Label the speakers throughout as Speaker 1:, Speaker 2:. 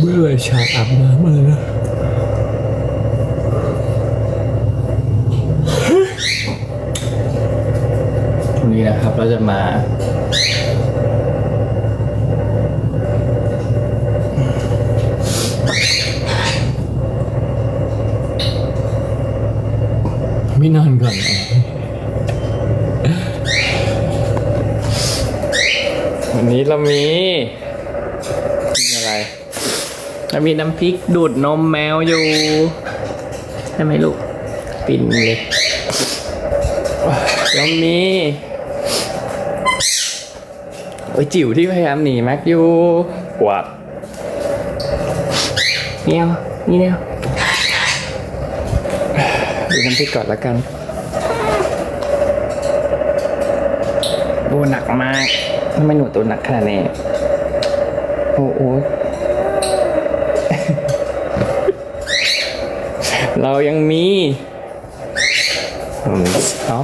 Speaker 1: เมื่อไหรฉากอาบน้ำอะไรนะวันนี้นะครับเราจะมาไม่นอนก่อนเหรอวันนี้เรามีมีอะไร เรามีน้ำพริกดูดนมแมวอยู่ใช่ไหมลูกปิ่นเลยแล้วมีโอ้ยจิ๋วที่พยายามหนีแม็กอยู่วัดเนี่ยนี่เนี่ยดูน้ำพริกก่อนละกันโอ้หนักมากทำไมหนูตัวหนักขนาดนี้โอ้โห เรายังมีอืมเอ้า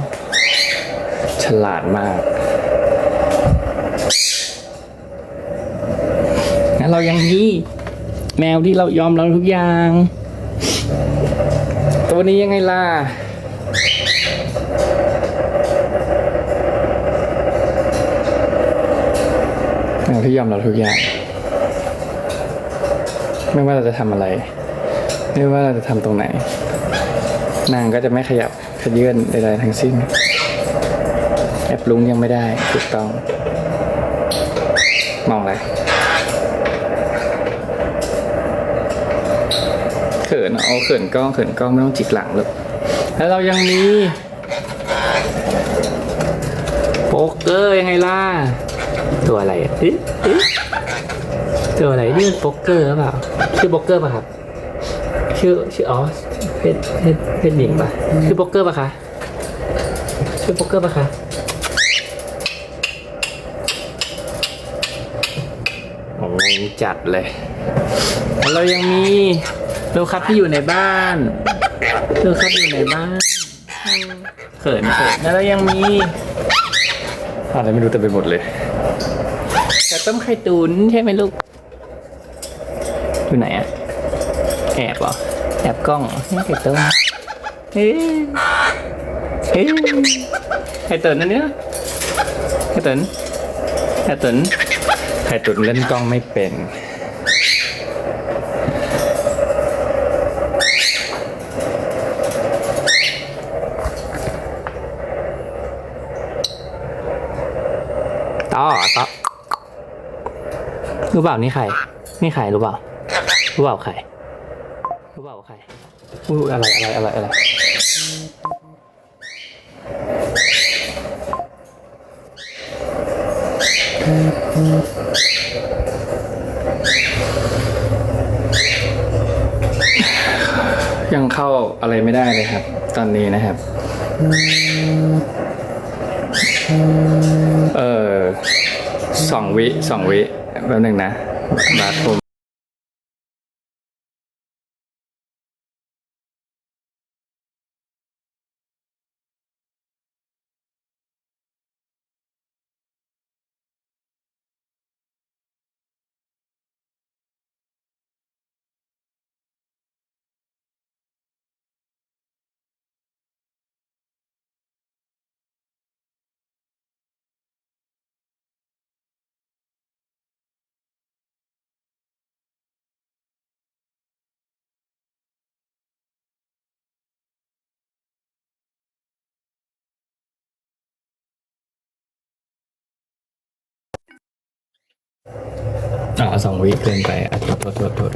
Speaker 1: ฉลาดมากงั้นเรายังมีแมวที่เรายอมเราทุกอย่าง ตัวนี้ยังไงล่ะแมวที่ยอมเราทุกอย่าง ไม่ว่าเราจะทำอะไร ไม่ว่าเราจะทำตรงไหน นางก็จะไม่ขยับขยื่นใดๆทั้งสิ้น แอบลุงยังไม่ได้ถูกต้อง มองอะไรเขินอะเอาเขินกล้องเขินกล้องไม่ต้องจิกหลังหรอกแล้วเรายังมีโป๊กเกอร์ยังไงล่ะ ตัวอะไรอะอ๊ะอ๊ะตัวอะไรนี่มันโป๊กเกอร์หรือเปล่า ชื่อโป๊กเกอร์ป่ะครับ ชื่อชื่ออ๋อ เพศเพศเพศหญิงป่ะชื่อโป๊กเกอร์ป่ะคะชื่อโป๊กเกอร์ป่ะคะโอ้ยจัดเลยแล้วเรายังมีโลคัพที่อยู่ในบ้านโลคัพอยู่ในบ้านเขินเขินแล้วเรายังมีอะไรไม่รู้เต็มไปหมดเลยแต่ต้มไข่ตุนใช่ไหมลูกอยู่ไหนอะแอบเหรอ แอบกล้องเหรอนี่ไข่ต้มเฮ้ยเฮ้ยไข่ตุนนั่นเนี่ยไข่ตุนไข่ตุนไข่ตุนเล่นกล้องไม่เป็นต่อต่อรู้เปล่านี่ใคร นี่ใครรู้เปล่า รู้เปล่าใคร รู้เปล่าใครอู้อะไรอะไรอะไรอะไรยังเข้าอะไรไม่ได้เลยครับ ตอนนี้นะครับ เออสองวิสองวิแป๊บหนึ่งนะบาร์โท อ่าสองวิเกินไปอะโทษโทษโทษโทษ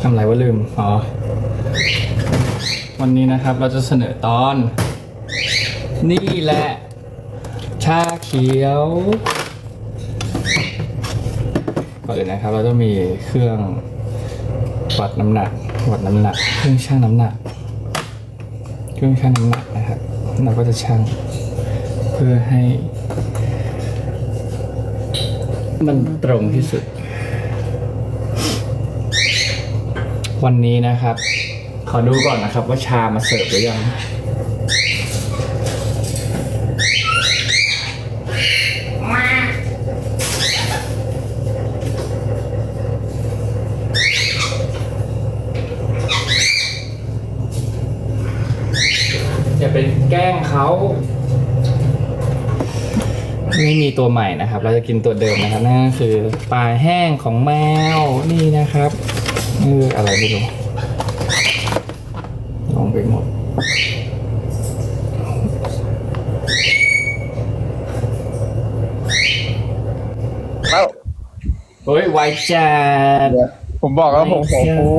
Speaker 1: ทำอะไรว่าลืม อ๋อ วันนี้นะครับเราจะเสนอตอน นี่แหละ ชาเขียวก่อนอื่นนะครับ เราต้องมีเครื่องวัดน้ำหนักวัดน้ำหนัก เครื่องชั่งน้ำหนัก เครื่องชั่งน้ำหนักนะครับ เราก็จะชั่ง พื่อให้ มันตรงที่สุด วันนี้นะครับ ขอดูก่อนนะครับว่าชามาเสิร์ฟหรือยังอย่าไปแกล้งเขา ไม่มีตัวใหม่นะครับ เราจะกินตัวเดิมนะครับนั่นก็คือปลาแห้งของแมวนี่นะครับเอออะไรไม่รู้ลงไปหมด
Speaker 2: เอ้า
Speaker 1: เฮ้ยไวจัด
Speaker 2: ผมบอกแล้วผมหัว
Speaker 1: ไม่เชื่อ
Speaker 2: ฟู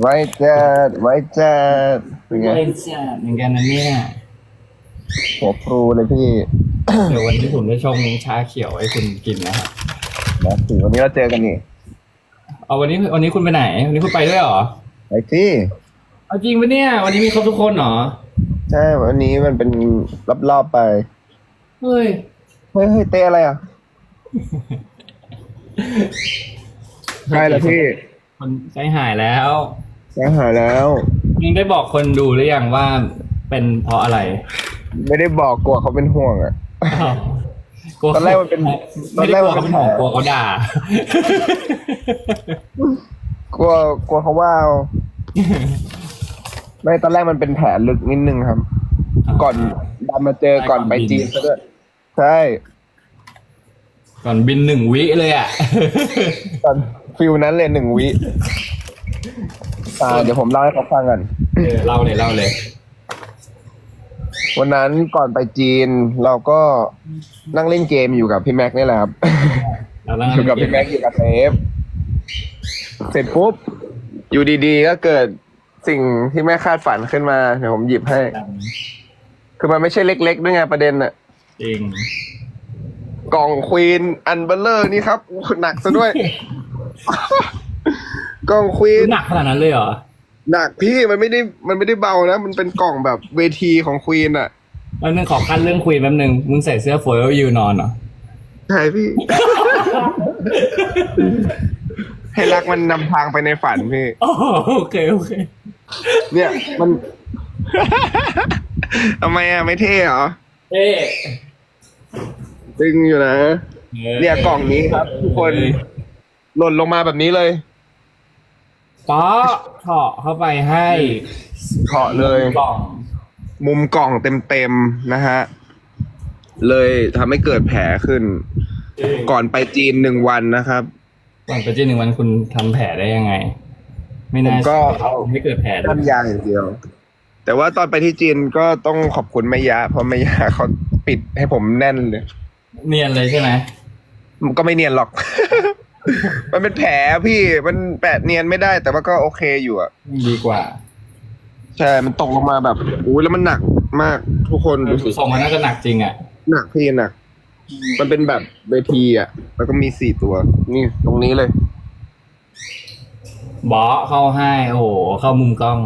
Speaker 2: ไว้จัดไว้จัดเป็นไง
Speaker 1: ไวจัดเหมือนกันนะเนี่ย
Speaker 2: หัวฟูเลยพี่
Speaker 1: เดี๋ยววันนี้ผมจะชงชาเขียวให้คุณกินนะครับ
Speaker 2: นะถึงวันนี้เราเจอกันนี่
Speaker 1: เอาวันนี้วันนี้คุณไปไหน วันนี้คุณไปด้วยเหรอ
Speaker 2: ไปที่
Speaker 1: เอาจริงปะเนี่ย วันนี้มีครบทุกคนเหรอ
Speaker 2: ใช่วันนี้มันเป็นรอบๆไป
Speaker 1: เฮ้ย
Speaker 2: เฮ้ยเฮ้ยเตะอะไรอะใช่แล้วพี่
Speaker 1: คนใจหายแล้ว
Speaker 2: แจ้งหายแล้ว
Speaker 1: มึงได้บอกคนดูหรือยังว่าเป็นเพราะอะไร
Speaker 2: ไม่ได้บอกกลัวเขาเป็นห่วงอะ
Speaker 1: กลัว
Speaker 2: ตอนแรกมันเป็น
Speaker 1: ไม่ได้กลัวเขาเป็นห่วง
Speaker 2: ตอนแรกมันเป็น
Speaker 1: กลัวเขาด่า
Speaker 2: กลัวกลัวเขาว่าเอาไม่ตอนแรกมันเป็นแผลลึกนิดนึงครับ ก่อนดันมาเจอก่อนไปจีนซะด้วยใช่
Speaker 1: ก่อนบินหนึ่งวิเลยอะ
Speaker 2: ตอนฟิลนั้นเลยหนึ่งวิอ่าเดี๋ยวผมเล่าให้เขาฟังกัน
Speaker 1: เออเล่าเลยเล่าเลย
Speaker 2: วันนั้นก่อนไปจีนเราก็นั่งเล่นเกมอยู่กับพี่แม็กซ์นี่แหละครับ
Speaker 1: เราแล้ว
Speaker 2: อยู่กับพี่แม็กซ์อยู่กับเซฟเสร็จปุ๊บ อยู่ดีๆ ก็เกิดสิ่งที่ไม่คาดฝันขึ้นมาเดี๋ยวผมหยิบให้ คือมันไม่ใช่เล็กๆด้วยไงประเด็นอะ
Speaker 1: จริง
Speaker 2: กล่องควีนอันเบลเลอร์นี่ครับโอ้โหหนักซะด้วย กล่องควีน
Speaker 1: หนักขนาดนั้นเลยเหรอ
Speaker 2: หนักพี่มันไม่ได้มันไม่ได้เบานะ มันเป็นกล่องแบบเวทีของควีนอะ
Speaker 1: แป๊บนึงขอขั้นเรื่องคุยแป๊บนึงมึงใส่เสื้อโฟล์แล้วยืนนอนเหรอ
Speaker 2: ใช่พี่ ให้รักมันนำทางไปในฝันพี่
Speaker 1: โอโอเคโอเค
Speaker 2: เนี่ย มัน ทำไมอะไม่เท่เหรอ
Speaker 1: เอ๊
Speaker 2: ตึงอยู่นะ เนี่ยกล่องนี้ครับ ทุกคนหล่นลงมาแบบนี้เลย
Speaker 1: ป๊อเถาะเข้าไปให้
Speaker 2: เคาะเลย
Speaker 1: กล่อง
Speaker 2: มุมกล่องเต็มๆนะฮะ เลยทำให้เกิดแผลขึ้น ก่อนไปจีนหนึ่งวันนะครับ
Speaker 1: ก่อนไปจีนหนึ่งวันคุณทำแผลได้ยังไง ไม่น่า
Speaker 2: ผมก็
Speaker 1: เชื่อไม่เกิดแผลด้ว
Speaker 2: น้ำ
Speaker 1: ย
Speaker 2: ยาอย่างเดียว แต่ว่าตอนไปที่จีนก็ต้องขอบคุณแม่ยะ เพราะแม่ยะเขาปิดให้ผมแน่นเลย
Speaker 1: เนียนเลยใช่ไหม
Speaker 2: มันก็ไม่เนียนหรอก มันเป็นแผลพี่มันแปะเนียนไม่ได้ แต่ว่าก็โอเคอยู่อะ
Speaker 1: ดีกว่า
Speaker 2: ใช่ มันตกลงมาแบบอุ้ยแล้วมันหนักมากทุกคนดูสิ
Speaker 1: ทรงมันน่าจะหนักจริงอะ
Speaker 2: หนักพี่หนักมันเป็นแบบเวทีอะแล้วก็มีสี่ตัว นี่ตรงนี้เลย
Speaker 1: บอเข้าให้โอ้โหเข้ามุมกล้อง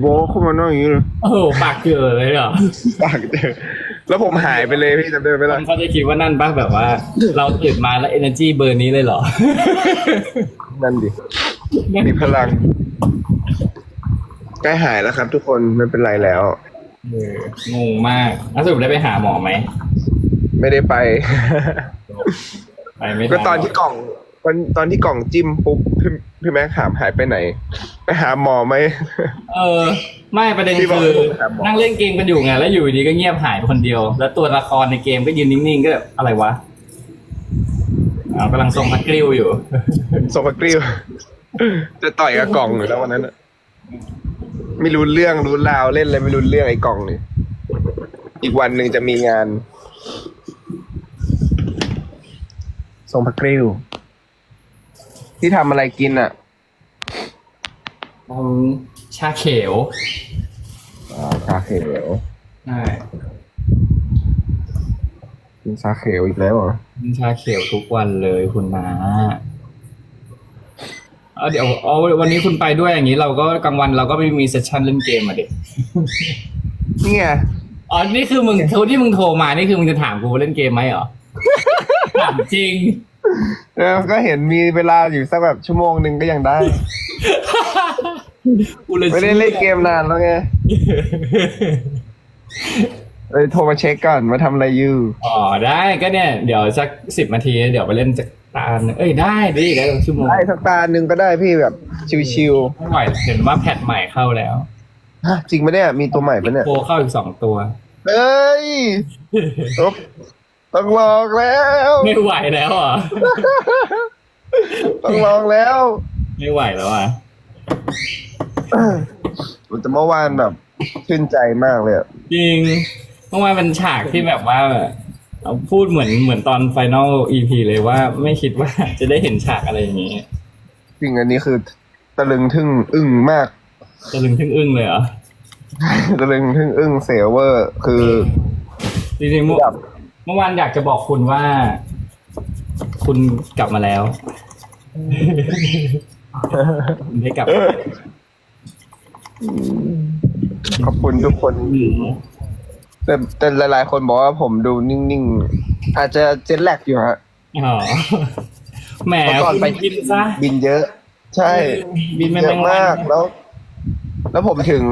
Speaker 2: โบะเข้ามาหน้อยอย่างนี้เลย
Speaker 1: โอ้โหปากเจอเลยเหรอ
Speaker 2: ปากเจอ แล้วผมหายไปเลยพี่จำได้ไหม
Speaker 1: ค
Speaker 2: ล่ะ
Speaker 1: นเขาจะคิดว่านั่นปะแบบว่า เราตื่นมาแล้ว energy เบอร์นี้เลยเหรอ
Speaker 2: นั่นดิมีพลังใกล้หายแล้วครับ ทุกคนไม่เป็นไรแล้ว
Speaker 1: เอองงมากแล้วสรุปได้ไปหาหมอไหม
Speaker 2: ไม่ได้ไป
Speaker 1: ไปไม่ได้
Speaker 2: ก็ตอนที่กล่องตอนตอนที่กล่องจิ้มปุ๊บพี่พี่แม็กถามหายไปไหน ไปหาหมอไหม
Speaker 1: เออ ไม่ประเด็น
Speaker 2: พี่บอก
Speaker 1: คือ
Speaker 2: ให้ผมไปหาหมอ
Speaker 1: นั่งเล่นเกมกันอยู่ไงแล้วอยู่ดีก็เงียบหายไปคนเดียว แล้วตัวละครในเกมก็ยืนนิ่งๆก็แบบอะไรวะอ้าวกำลังทรงพักกริ้วอยู่
Speaker 2: โซฟากริวจะต่อยกับกล่องอยู่แล้ววันนั้นน่ะไม่รู้เรื่องรู้ราวเล่นอะไรไม่รู้เรื่องไอ้กล่องนี่อีกวันหนึ่งจะมีงานทรงพักกริวที่ทำอะไรกินอะ
Speaker 1: อืม ชาเขียว
Speaker 2: อ่าชาเขียว
Speaker 1: ใช่
Speaker 2: กินชาเขียวอีกแล้วเหรอ
Speaker 1: กินชาเขียวทุกวันเลยคุณนาเอาเดี๋ยวเอาวันนี้คุณไปด้วยอย่างนี้ เราก็กลางวันเราก็ไม่มีเซสชั่นเล่นเกมอะเด็ก
Speaker 2: เนี่ย
Speaker 1: อ๋อนี่คือมึงโทรที่มึงโทรมานี่คือมึงจะถามกูว่าเล่นเกมไหมเหรอถามจริง
Speaker 2: แล้วก็เห็นมีเวลาอยู่สักแบบชั่วโมงหนึ่งก็ยังได้
Speaker 1: กูเลย
Speaker 2: ไม่ได้เล่นเกมนานแล้วไงเลยโทรมาเช็คก่อนมาทำอะไรอยู่
Speaker 1: อ๋อได้ก็เนี่ย เดี๋ยวสักสิบนาที เดี๋ยวไปเล่นสักตาหนึ่งเอ้ยได้ได้ได้ชั่วโมง
Speaker 2: ได้สักตาหนึ่งก็ได้พี่แบบชิว
Speaker 1: ไม่ไหวเห็นว่าแพทใหม่เข้าแล้ว
Speaker 2: ๆฮะจริงปะเนี่ยมีตัวใหม่ปะเนี่ย
Speaker 1: โปรเข้าอีกสองตัว
Speaker 2: เอ้ยต้องต้องลองแล้ว
Speaker 1: ไม่ไหวแล้วเหรอะ
Speaker 2: ต้องลองแล้ว
Speaker 1: ไม่ไหวแล้วอะ
Speaker 2: แต่เมื่อวานแบบชื่นใจมากเลยอะ
Speaker 1: จริงเมื่อวานเป็นฉากที่แบบว่าเอาพูดเหมือนเหมือนตอนไฟนอลอีพีเลยว่าไม่คิดว่าจะได้เห็นฉากอะไรอย่างนี้
Speaker 2: จริงอันนี้คือตะลึงทึ่งอึ้งมาก
Speaker 1: จะลึงทึ่งอึ้งเลยเหรอ
Speaker 2: ตะลึงทึ่งอึ้งเสียเวอร์ คือ
Speaker 1: จริงๆเมื่อ
Speaker 2: แบบ
Speaker 1: เมื่อวานอยากจะบอกคุณว่า คุณกลับมาแล้ว คุณได้กลับมา
Speaker 2: ขอบคุณทุกคน แต่แต่หลาย ๆ คนบอกว่าผมดูนิ่ง ๆ อาจจะเจ็ตแลกอยู่ฮะ
Speaker 1: อ๋อแหม
Speaker 2: เมื่อก่อน
Speaker 1: คุณ
Speaker 2: ไป
Speaker 1: กินซะ
Speaker 2: บินเยอะ ใช่
Speaker 1: บินไป
Speaker 2: เยอะมาก
Speaker 1: แมงวัน
Speaker 2: แล้ว แล้วผมถึง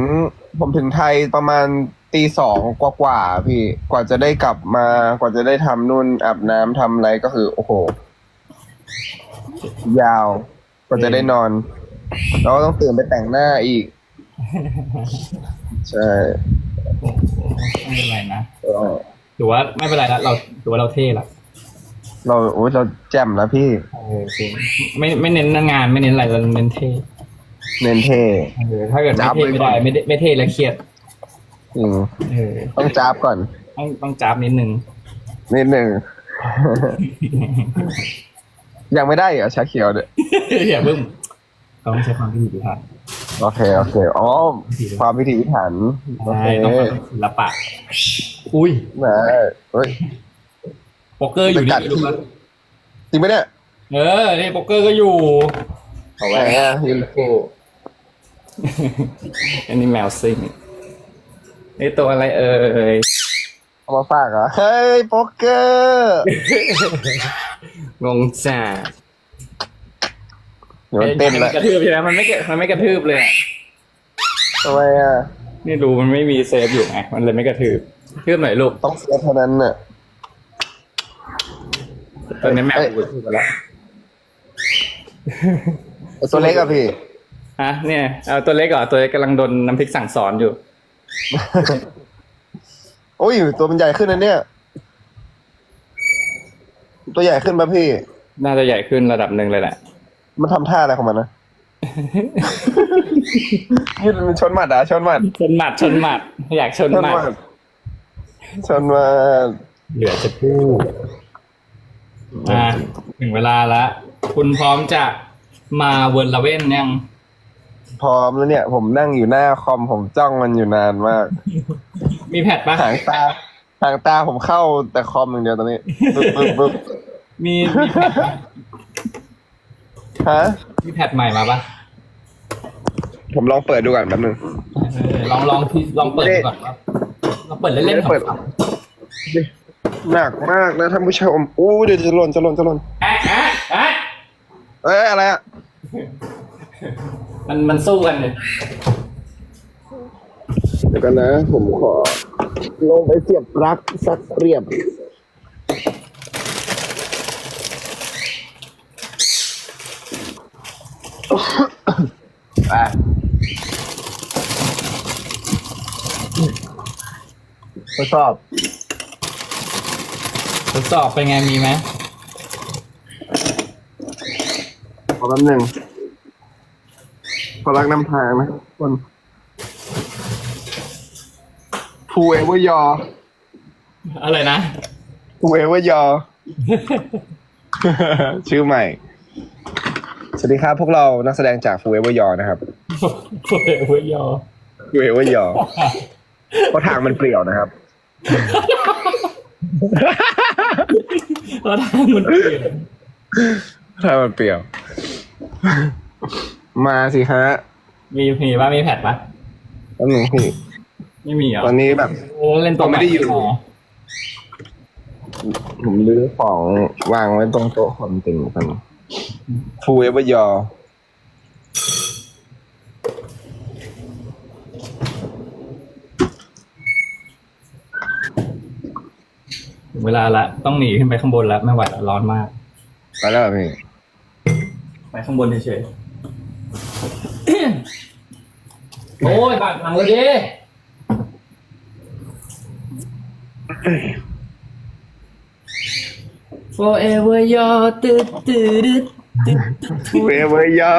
Speaker 2: ผมถึงไทยประมาณตีสองกว่าๆพี่ กว่าจะได้กลับมากว่าจะได้ทำนู่นอาบน้ำทำอะไรก็คือ โอ้โห ยาว กว่าจะได้นอนแล้วก็ต้องตื่นไปแต่งหน้าอีก ใช่
Speaker 1: ไม่เป็นไรนะ
Speaker 2: ก็
Speaker 1: ถือว่าไม่เป็นไรละเราถือว่าเราเท่ละ
Speaker 2: เราโอ้ยเราแจ่มแล้วพี่
Speaker 1: เออจริงไม่ไม่เน้นงานไม่เน้นอะไรเราเน้นเท่
Speaker 2: เน้นเท่
Speaker 1: เออถ้าเกิดไม่
Speaker 2: จับ
Speaker 1: เท่
Speaker 2: ไว้
Speaker 1: ไม่
Speaker 2: ก่อ
Speaker 1: ได้
Speaker 2: น
Speaker 1: ไม่ได้ไม่เท่แล้วเครียด
Speaker 2: อืม
Speaker 1: เออ
Speaker 2: ต้องจ้าบก่อน
Speaker 1: ต้องต้องจับนิดนึง
Speaker 2: นิดหนึ่งยังไม่ได้เหรอชาเขียวเนี่ย
Speaker 1: อย่าเพิ่งเขาต้องใช้ความพิถีพิถัน
Speaker 2: โอเคโอเคอ๋อความพิถีพิถันโอ
Speaker 1: ใช่
Speaker 2: เค
Speaker 1: ต้องเป็นศิลปะ อุ้ย
Speaker 2: นะเฮ้ย
Speaker 1: โป๊กเกอร์อยู่
Speaker 2: ไปกั
Speaker 1: นี่
Speaker 2: ด
Speaker 1: รู้ไหม
Speaker 2: จริงไหมเนี่ย
Speaker 1: เออนี่โป๊กเกอร์ก็อยู่ เอา
Speaker 2: ไหน
Speaker 1: ไว้
Speaker 2: อะยูนิโก
Speaker 1: อันนี้แมวซิงนี่ตัวอะไรเอ่ย
Speaker 2: เอามาฝากเหรอเฮ้ยโป๊กเกอร์
Speaker 1: งงจ้า
Speaker 2: เดี๋ยว มันเต้น
Speaker 1: มั
Speaker 2: แล้ว
Speaker 1: กระทืบใช่ไหมมันไม่เกะมันไม่กระทืบเลยอะ
Speaker 2: ทำไมอะ
Speaker 1: นี่ดูมันไม่มีเซฟอยู่ไงมันเลยไม่กระทืบกระทืบหน่อยลูก
Speaker 2: ต้องเสียเท่านั้นน่ะ
Speaker 1: ตอนนี้แมว
Speaker 2: เอ้ย
Speaker 1: กระทืบไปแล้ว
Speaker 2: ตัวเล็กอะพี่
Speaker 1: ฮะเนี่ยเอาตัวเล็กเหรอตัวเล็กกำลังโดนน้ำพริกสั่งสอนอยู่
Speaker 2: โอ้ยตัวมันใหญ่ขึ้นนะเนี่ย ตัวใหญ่ขึ้นปะพี่
Speaker 1: น่าจะใหญ่ขึ้นระดับหนึ่งเลยแหละ
Speaker 2: มันทำท่าอะไรของมันนะยืดมันชนหมัดอะชนหมัด
Speaker 1: ชนหมัดชนหมัด อยากชน
Speaker 2: ชน
Speaker 1: หมั
Speaker 2: ห
Speaker 1: ด
Speaker 2: มัด ชนหมัด
Speaker 1: เหลือจะพูดอะถึงเวลาละ คุณพร้อมจะมาเวิร์นละเว้นยัง
Speaker 2: พร้อมแล้วเนี่ย ผมนั่งอยู่หน้าคอมผมจ้องมันอยู่นานมาก
Speaker 1: มีแพดปะ
Speaker 2: หางตาหางตาผมเข้าแต่คอมอย่างเดียวตอนนี้ปึ๊บปึ๊บปึ๊บ
Speaker 1: มีมีแพดปะ
Speaker 2: ฮะ
Speaker 1: มีแพดใหม่มาปะ
Speaker 2: ผมลองเปิดดูก่อนแป๊บนึง
Speaker 1: เออลองลองที่ลองเปิดดูก่อนว่าลองเปิดเล่นๆ
Speaker 2: ไม่ได้
Speaker 1: ข
Speaker 2: เปิดำหนักมากนะท่านผู้ชมอู้เดี๋ยวจะหล่นจะหล่นจะหล่น
Speaker 1: ๆแอะแอะแอะ
Speaker 2: เอ้ยอะไรอะ
Speaker 1: มันมันสู้กันเลย
Speaker 2: เดี๋ยวกันนะ ผมขอ ลงไปเสียบปลั๊กสักเรียบ อะ ทดสอบ
Speaker 1: ทดสอบเป็นไงมีไหม
Speaker 2: ขอแป๊บหนึ่งขอรักนำทางนะทุกคนฟูเอเวอร์ยอ
Speaker 1: อะไรนะ
Speaker 2: ฟูเอเวอร์ยอ ชื่อใหม่ สวัสดีครับ พวกเรานักแสดงจากฟูเอเวอร์ยอนะครับ
Speaker 1: โอ้ยเว้ยยอ
Speaker 2: ฟูเอเวอร์ยอเพราะทางมันเปลี่ยวนะครับ
Speaker 1: เราทางมันเปลี่ยน
Speaker 2: ทางมันเปลี่ยว มาสิฮะ
Speaker 1: มีมีปะมีแพดปะ
Speaker 2: แป๊บหนึงพี่
Speaker 1: ไม่มีเหรอ
Speaker 2: ตอนนี้แบบ
Speaker 1: เออเล่นตัว
Speaker 2: ผมไม่ได้อยู่
Speaker 1: ให
Speaker 2: ผมรื้อของวางไว้ตรงโต๊ะคอมเต็มกันฟูเอเวอร์ยอ
Speaker 1: ถึงเวลาละต้องหนีขึ้นไปข้างบนแล้วไม่ไหวแล้วร้อนมาก
Speaker 2: ไปแล้วเหรอพี่
Speaker 1: ไปข้างบนเฉยๆ โอ้ยบาดหลังเลยดิ
Speaker 3: forever your ตืดตืดตืดตืด
Speaker 2: ฟูเอเวอร์ยอ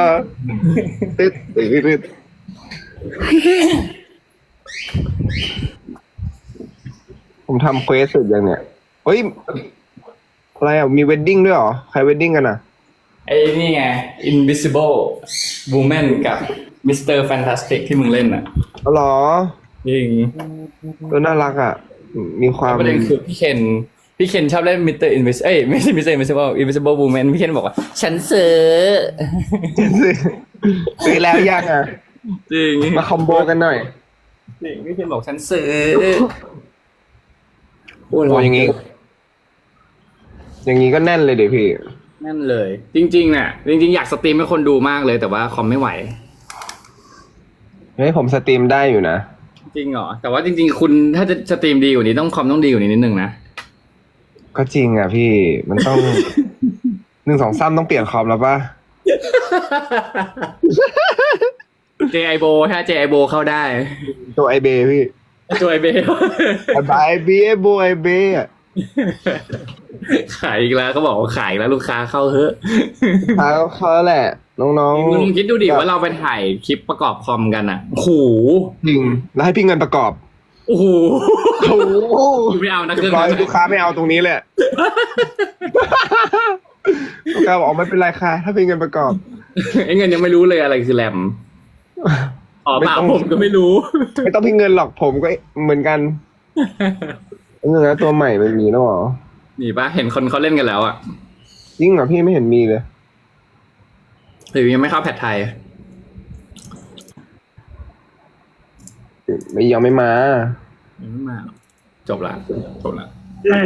Speaker 2: ตึ๊ดตึ๊ดตึ๊ดผมทำเควสเสร็จยังเนี่ยเฮ้ย อะไรอะ มีเวดดิ้งด้วยเหรอ ใครเวดดิ้งกันอะ
Speaker 1: ไอ้นี่ไง invisible woman กับ Mr. Fantastic ที่มึงเล่นอะ
Speaker 2: อ๋อเหรอ
Speaker 1: จริง
Speaker 2: เออน่ารักอะ มีความ
Speaker 1: ประเด็นคือพี่เคน พี่เคนชอบเล่น Mr. Invisible เอ้ยไม่ใช่ Mr. Invisible invisible woman พี่เคนบอกว่า ฉันซื้อ
Speaker 2: ซื้อแล้วยังอะ
Speaker 1: จริง
Speaker 2: มาคอมโบกันหน่อย
Speaker 1: จริง พี่เคนบอกฉันซื้อ
Speaker 2: โอ้อย่างงี้ อย่างงี้ก็แน่นเลยเดี๋ยวพี่
Speaker 1: นั่นเลย จริงๆน่ะจริง ๆ อยากสตรีมให้คนดูมากเลยแต่ว่าคอมไม่ไหว
Speaker 2: เฮ้ยผมสตรีมได้อยู่นะ
Speaker 1: จริงเหรอแต่ว่าจริง ๆ คุณถ้าจะสตรีมดีกว่านี้ต้องคอมต้องดีกว่านี้นิดนึงนะ
Speaker 2: ก็จริงอะพี่มันต้อง หนึ่งสองสามต้องเปลี่ยนคอมแล้วป่ะ
Speaker 1: เจไอโบถ้าเจไอโบเข้าได้
Speaker 2: ตัวไอเบพี่
Speaker 1: ตัวไอเบ
Speaker 2: ไอบไอเบไอโบไอเบอะ
Speaker 1: ขายอีกแล้วก็บอกว่าขายอีกแล้วลูกค้าเข้าเฮ้อะ
Speaker 2: พาเขาแหละ น้อง
Speaker 1: มึงคิดดูดิว่าเราไปถ่ายคลิปประกอบคอมกันอะโอ้โห
Speaker 2: ๆจริง แล้วให้พี่เงินประกอบ
Speaker 1: โอ้โห
Speaker 2: โอ้โห
Speaker 1: ไม่เอานะเค
Speaker 2: เรี
Speaker 1: รื่
Speaker 2: ย
Speaker 1: อง
Speaker 2: บร้อย
Speaker 1: นั้น
Speaker 2: ลูกค้าไม่เอาตรงนี้เลยลูกค้าบอกอ๋อไม่เป็นไรค่ะ ถ้าพี่เงินประกอบ
Speaker 1: ไอ้เงินยังไม่รู้เลยอะไรคือแรมอ๋อเปล่า
Speaker 2: ไม่ต้อง
Speaker 1: ผมก็ไม่รู้
Speaker 2: ไม่ต้องพี่เงินหรอกผมก็เหมือนกันเงินแล้วตัวใหม่มันมีแล้วเหรอ
Speaker 1: นี่ปะเห็นคนเขาเล่นกันแล้วอะ
Speaker 2: จริงเหรอพี่ไม่เห็นมีเลย
Speaker 1: หรือยังไม่เข้าแพทไทย
Speaker 2: ไม่ยังไม่มา
Speaker 1: ยังไม่มา จบละจบละ
Speaker 2: ไม่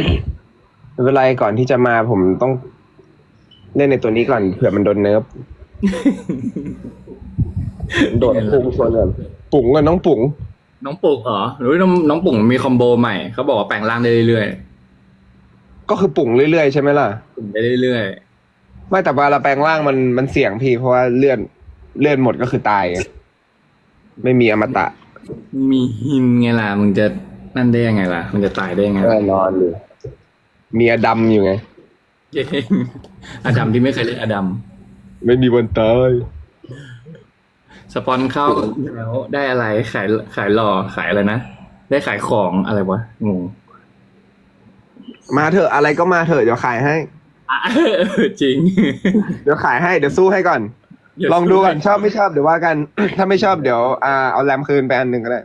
Speaker 2: เป็นไรก่อนที่จะมาผมต้อง เล่นในตัวนี้ก่อนเผื่อมันโดนเนิร์ฟโดดปุ่งส่วนเงินปุ๋งกันน้องปุ๋ง
Speaker 1: น้องปุ๋งเหรอหรือว่าน้องน้องปุ๋งมีคอมโบใหม่เขาบอกว่าแปลงร่างได้เรื่อย
Speaker 2: ก็คือปุ๋งเรื่อยๆใช่ไหมล่ะ
Speaker 1: ๆปุ๋งได้เรื่อย
Speaker 2: ไม่แต่ว่าเราแปลงร่างมันมันเสี่ยงพี่เพราะว่าเลื่อนเลื่อนหมดก็คือตายไงไม่มีอมตะ
Speaker 1: ๆ มีหินไงล่ะ มึงจะนั่นได้ยังไงล่ะมันจะตายได้ยังไง
Speaker 2: แน่นอนเลยมีอดัมอยู่ไง
Speaker 1: เย้งอดัมที่ไม่เคยเล่นอดัม
Speaker 2: ไม่มีวันตาย
Speaker 1: สปอนเข้าแล้วได้อะไรขายขายหล่อขายอะไรนะ ได้ขายของอะไรวะงง
Speaker 2: มาเถอะอะไรก็มาเถอะเดี๋ยวขายให้
Speaker 1: อะเออจริง
Speaker 2: เดี๋ยวขายให้เดี๋ยวสู้ให้ก่อนลองดูก่อนชอบไม่ชอบเดี๋ยวว่ากัน ถ้าไม่ชอบเดี๋ยวอ่าเอาแรมคืนไปอันหนึ่งก็ได้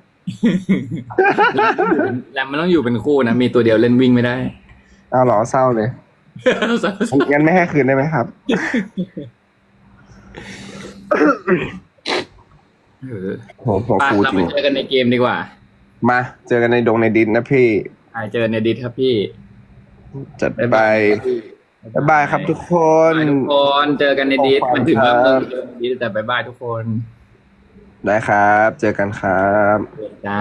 Speaker 1: แรมมันต้องอยู่เป็นคู่นะ มีตัวเดียวเล่นวิ่งไม่ได้
Speaker 2: เอาเหรอเศร้าเลย งั้นไม่ให้คืนได้ไหมครับ
Speaker 1: เออ
Speaker 2: โหผม
Speaker 1: ไป
Speaker 2: ฟู
Speaker 1: เรา
Speaker 2: จ
Speaker 1: ไป
Speaker 2: ริง
Speaker 1: เจอกันในเกมดีกว่า
Speaker 2: มาเจอกันในดงในดินนะพี่
Speaker 1: ไปเจอในดิสครับพี่
Speaker 2: จัดไปบ๊ายบายครับทุกคน
Speaker 1: บายทุกคนเจอกันในดิสมันถึงว่า
Speaker 2: ครับ
Speaker 1: เจอในดิสแต่บายบายทุกคน
Speaker 2: ได้ครับ เจอกันครับ
Speaker 1: จ้า